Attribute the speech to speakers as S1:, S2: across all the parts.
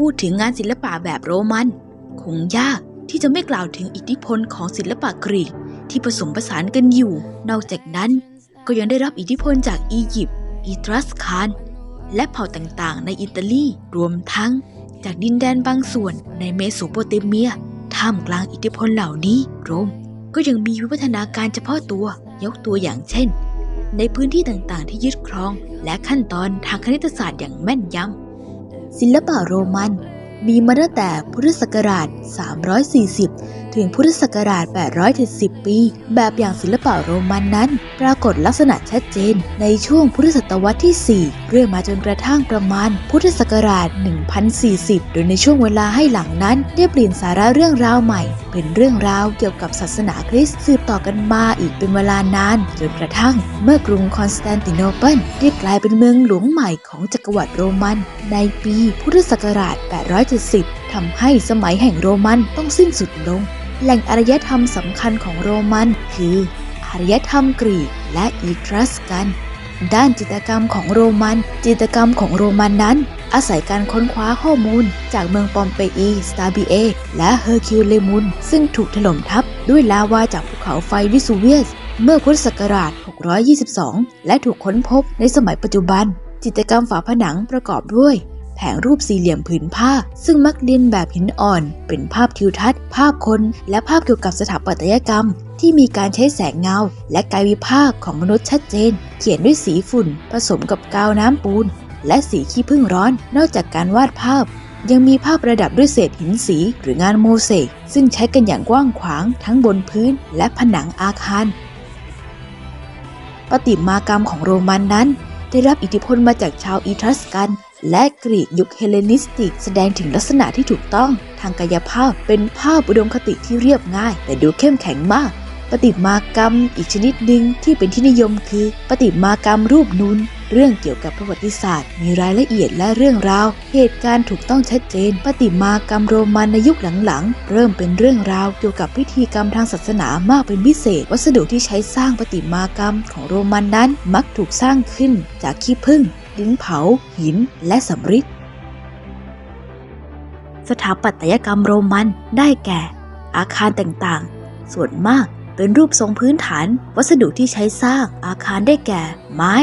S1: พูดถึงงานศิลปะแบบโรมัน คงยากที่จะไม่กล่าวถึงอิทธิพลของศิลปะกรีกที่ผสมผสานกันอยู่ นอกจากนั้น ก็ยังได้รับอิทธิพลจากอียิปต์อีตรัสคาน และเผ่าต่างๆ ในอิตาลี รวมทั้ง จากดินแดนบางส่วนในเมโสโปเตเมีย ท่ามกลางอิทธิพลเหล่านี้ โรมก็ยังมีวิวัฒนาการเฉพาะตัวยกตัวอย่างเช่น ในพื้นที่ต่างๆ ที่ยึดครอง และขั้นตอนทางคณิตศาสตร์อย่างแม่นยำ ศิลปะโรมัน มีมาตั้งแต่พุทธศักราช 340 ถึงพุทธศักราช 870 ปี แบบอย่างศิลปะโรมันนั้น ปรากฏลักษณะชัดเจน ในช่วงพุทธศตวรรษที่ 4 เรื่อยมาจนกระทั่งประมาณ พุทธศักราช 1040 โดยในช่วงเวลาให้หลังนั้น ได้เปลี่ยนสาระเรื่องราวใหม่ เป็นเรื่องราวเกี่ยวกับศาสนาคริสต์สืบต่อกันมาอีกเป็นเวลานานจนกระทั่ง เมื่อกรุงคอนสแตนติโนเปิลได้กลายเป็นเมืองหลวงใหม่ของจักรวรรดิโรมัน ในปีพุทธศักราช 870ทำให้สมัยแห่งโรมันต้องสิ้นสุดลง แหล่งอารยธรรมสำคัญของโรมัน คืออารยธรรมกรีกและอีทรัสกัน ด้านจิตรกรรมของโรมัน จิตรกรรมของโรมันนั้น อาศัยการค้นคว้าข้อมูล จากเมืองปอมเปอี สตาบิเอ และเฮอร์คิวเลมุน ซึ่งถูกถล่มทับด้วยลาวาจากภูเขาไฟวิสูเวียส เมื่อพุทธศักราช 622 และถูกค้นพบในสมัยปัจจุบัน จิตรกรรมฝาผนังประกอบด้วย แผงรูปสี่เหลี่ยมผืนผ้า ซึ่งมักเรียนแบบหินอ่อน เป็นภาพทิวทัศน์ ภาพคน และภาพเกี่ยวกับสถาปัตยกรรม ที่มีการใช้แสงเงา และกายวิภาคของมนุษย์ชัดเจน เขียนด้วยสีฝุ่น ผสมกับกาวน้ำปูน และสีขี้ผึ้งร้อน นอกจากการวาดภาพยังมีภาพประดับด้วยเศษหินสีหรืองานโมเสกซึ่งใช้กันอย่างกว้างขวางทั้งบนพื้นและผนังอาคารประติมากรรมของโรมันนั้น ได้รับอิทธิพลมาจากชาวอีทรัสกัน และกรีกยุคเฮเลนิสติก แสดงถึงลักษณะที่ถูกต้องทางกายภาพเป็นภาพอุดมคติที่เรียบง่าย แต่ดูเข้มแข็งมากประติมากรรมอีกชนิดหนึ่งที่เป็นที่นิยมคือประติมากรรมรูปนูนเรื่องเกี่ยวกับประวัติศาสตร์ มีรายละเอียดและเรื่องราว เหตุการณ์ถูกต้องชัดเจนประติมากรรมโรมันในยุคหลังๆ เริ่มเป็นเรื่องราวเกี่ยวกับพิธีกรรมทางศาสนามากเป็นพิเศษ วัสดุที่ใช้สร้างประติมากรรมของโรมันนั้นมักถูกสร้างขึ้นจากขี้ผึ้ง ดินเผา หิน และสำริดสถาปัตยกรรมโรมันได้แก่ อาคารต่างๆ ส่วนมากเป็นรูปทรงพื้นฐาน วัสดุที่ใช้สร้างอาคารได้แก่ ไม้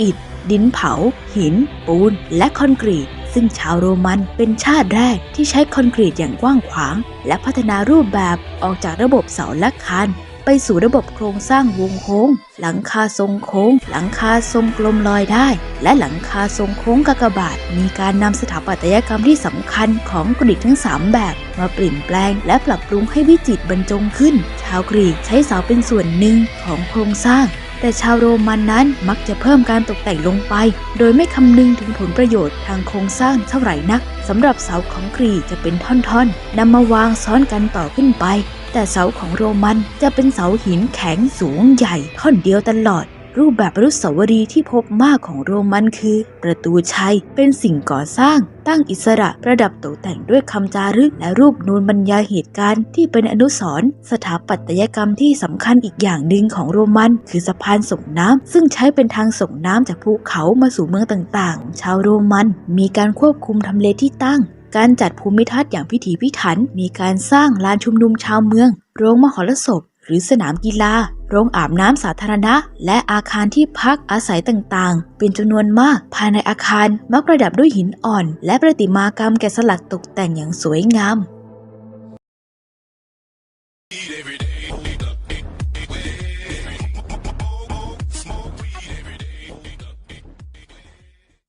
S1: อิฐ ดินเผา หิน ปูน และคอนกรีต ซึ่งชาวโรมันเป็นชาติแรกที่ใช้คอนกรีตอย่างกว้างขวาง และพัฒนารูปแบบออกจากระบบเสาและคาน ไปสู่ระบบโครงสร้างวงโค้ง หลังคาทรงโค้ง หลังคาทรงกลมลอยได้ และหลังคาทรงโค้งกากบาท มีการนำสถาปัตยกรรมที่สำคัญของกรีกทั้ง 3 แบบ มาเปลี่ยนแปลงและปรับปรุงให้วิจิตรบรรจงขึ้น ชาวกรีกใช้เสาเป็นส่วนหนึ่งของโครงสร้างแต่ชาวโรมันนั้นมักจะเพิ่มการตกแต่งลงไป โดยไม่คำนึงถึงผลประโยชน์ทางโครงสร้างเท่าไหร่นักสำหรับเสาของกรีกจะเป็นท่อนๆนำมาวางซ้อนกันต่อขึ้นไป แต่เสาของโรมันจะเป็นเสาหินแข็งสูงใหญ่ท่อนเดียวตลอด รูปแบบอนุสาวรีย์ที่พบมากของโรมันคือ ประตูชัยเป็นสิ่งก่อสร้าง ตั้งอิสระประดับตกแต่งด้วยคำจารึกและรูปนูนบรรยายเหตุการณ์ที่เป็นอนุสรณ์สถาปัตยกรรมที่สำคัญอีกอย่างหนึ่งของโรมัน คือสะพานส่งน้ำซึ่งใช้เป็นทางส่งน้ำจากภูเขามาสู่เมืองต่างๆ ชาวโรมัน มีการควบคุมทำเลที่ตั้ง การจัดภูมิทัศน์อย่างพิถีพิถัน มีการสร้างลานชุมนุมชาวเมือง โรงมหรสพ หรือสนามกีฬา โรงอาบน้ำสาธารณะ และอาคารที่พักอาศัยต่างๆ เป็นจำนวนมาก ภายในอาคารมักประดับด้วยหินอ่อน และประติมากรรมแกะสลักตกแต่งอย่างสวยงาม